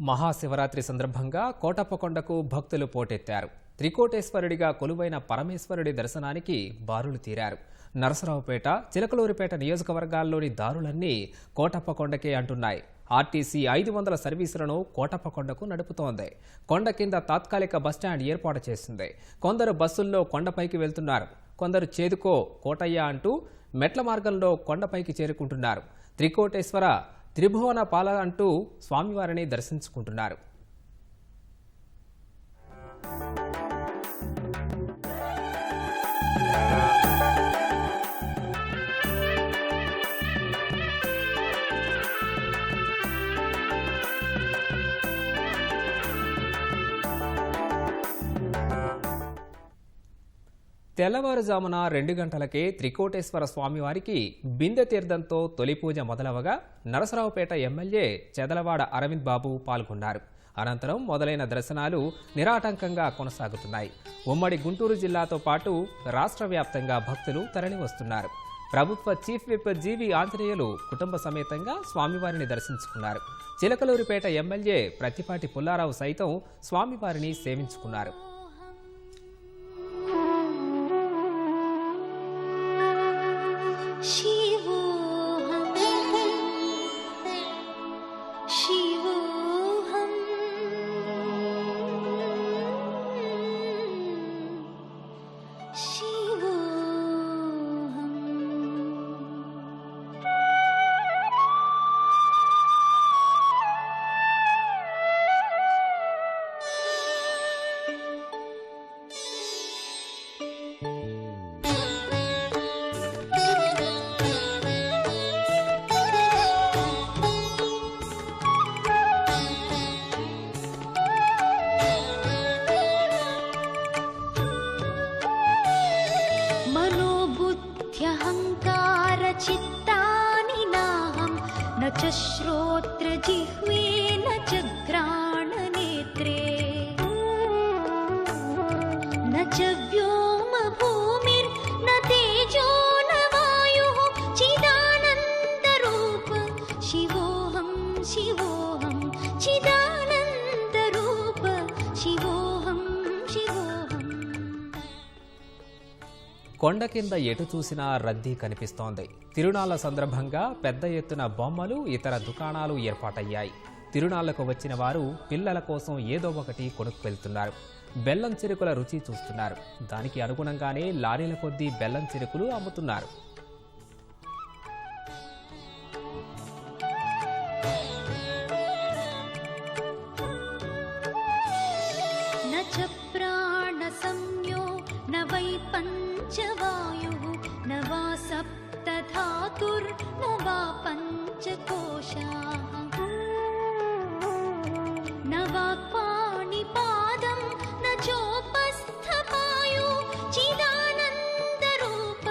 మహాశివరాత్రి సందర్భంగా కోటప్పకొండకు భక్తులు పోటెత్తారు. త్రికోటేశ్వరుడిగా కొలువైన పరమేశ్వరుడి దర్శనానికి బారులు తీరారు. నరసరావుపేట చిలకలూరిపేట నియోజకవర్గాల్లోని దారులన్నీ కోటప్పకొండకే అంటున్నాయి. ఆర్టీసీ ఐదు వందల సర్వీసులను కోటప్పకొండకు నడుపుతోంది. కొండ కింద తాత్కాలిక బస్టాండ్ ఏర్పాటు చేసింది. కొందరు బస్సుల్లో కొండపైకి వెళ్తున్నారు. కొందరు చేదుకో కోటయ్య అంటూ మెట్ల మార్గంలో కొండపైకి చేరుకుంటున్నారు. త్రికోటేశ్వర త్రిభువన పాల అంటూ స్వామివారిని దర్శించుకుంటున్నారు. తెల్లవారుజామున రెండు గంటలకే త్రికోటేశ్వర స్వామివారికి బిందె తీర్థంతో తొలి పూజ మొదలవగా నరసరావుపేట ఎమ్మెల్యే చెదలవాడ అరవింద్ బాబు పాల్గొన్నారు. అనంతరం మొదలైన దర్శనాలు నిరాటంకంగా కొనసాగుతున్నాయి. ఉమ్మడి గుంటూరు జిల్లాతో పాటు రాష్ట్ర వ్యాప్తంగా భక్తులు తరలివస్తున్నారు ప్రభుత్వ చీఫ్ విప్ జీవి ఆంజనేయులు కుటుంబ సమేతంగా స్వామివారిని దర్శించుకున్నారు. చిలకలూరిపేట ఎమ్మెల్యే ప్రతిపాటి పుల్లారావు సైతం స్వామివారిని సేవించుకున్నారు. she मनोबुद्ध्यहङ्कारचित्तानि नाहं। न च श्रोत्रजिह्वे కొండ కింద ఎటు చూసినా రద్దీ కనిపిస్తోంది. తిరునాళ్ళ సందర్భంగా పెద్ద ఎత్తున బొమ్మలు ఇతర దుకాణాలు ఏర్పాటయ్యాయి. తిరునాళ్ళకు వచ్చిన వారు పిల్లల కోసం ఏదో ఒకటి కొనుక్కు వెళ్తున్నారు బెల్లం చెరుకుల రుచి చూస్తున్నారు. దానికి అనుగుణంగానే లారీల కొద్దీ బెల్లం చెరుకులు అమ్ముతున్నారు. न च प्राणसंज्ञो न वै पञ्चवायुः न वा सप्तधातुर्न वा पञ्चकोशाः न वा पाणिपादं न चोपस्थपायु चिदानन्दरूप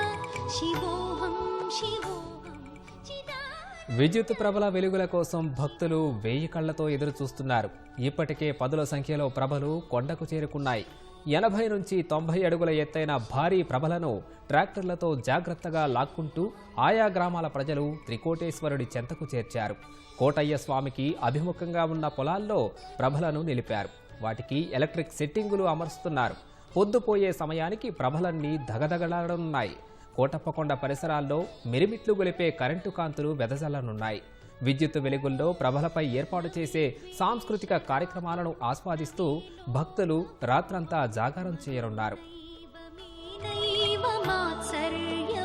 शिवोऽहं शिवोऽहं चिदानन्द విద్యుత్ ప్రభల వెలుగుల కోసం భక్తులు వేయి కళ్లతో ఎదురు చూస్తున్నారు ఇప్పటికే పదుల సంఖ్యలో ప్రభలు కొండకు చేరుకున్నాయి ఎనభై నుంచి తొంభై అడుగుల ఎత్తైన భారీ ప్రభలను ట్రాక్టర్లతో జాగ్రత్తగా లాక్కుంటూ ఆయా గ్రామాల ప్రజలు త్రికోటేశ్వరుడి చెంతకు చేర్చారు. కోటయ్య స్వామికి అభిముఖంగా ఉన్న పొలాల్లో ప్రభలను నిలిపారు. వాటికి ఎలక్ట్రిక్ సెట్టింగులు అమరుస్తున్నారు. పొద్దుపోయే సమయానికి ప్రభలన్నీ దగదగలాడనున్నాయి. కోటప్పకొండ పరిసరాల్లో మిరిమిట్లు గొలిపే కరెంటు కాంతులు వెదజల్లనున్నాయి. విద్యుత్ వెలుగుల్లో ప్రభలపై ఏర్పాటు చేసే సాంస్కృతిక కార్యక్రమాలను ఆస్వాదిస్తూ భక్తులు రాత్రంతా జాగారం చేయనున్నారు नैव मात्सर्यभावः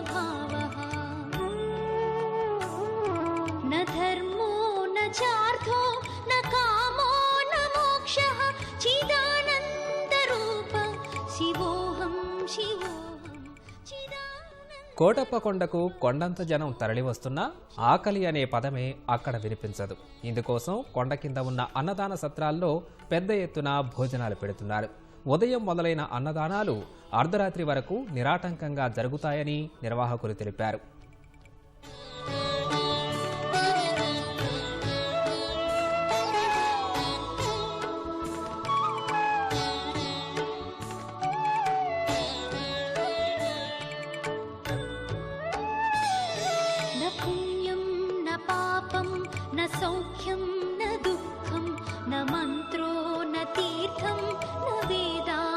కోటప్పకొండకు కొండంత జనం తరలివస్తున్నా ఆకలి అనే పదమే అక్కడ వినిపించదు. ఇందుకోసం కొండ కింద ఉన్న అన్నదాన సత్రాల్లో పెద్ద ఎత్తున భోజనాలు పెడుతున్నారు. ఉదయం మొదలైన అన్నదానాలు అర్ధరాత్రి వరకు నిరాటంకంగా జరుగుతాయని నిర్వాహకులు తెలిపారు. न दुःखं न मन्त्रो न तीर्थं न वेदा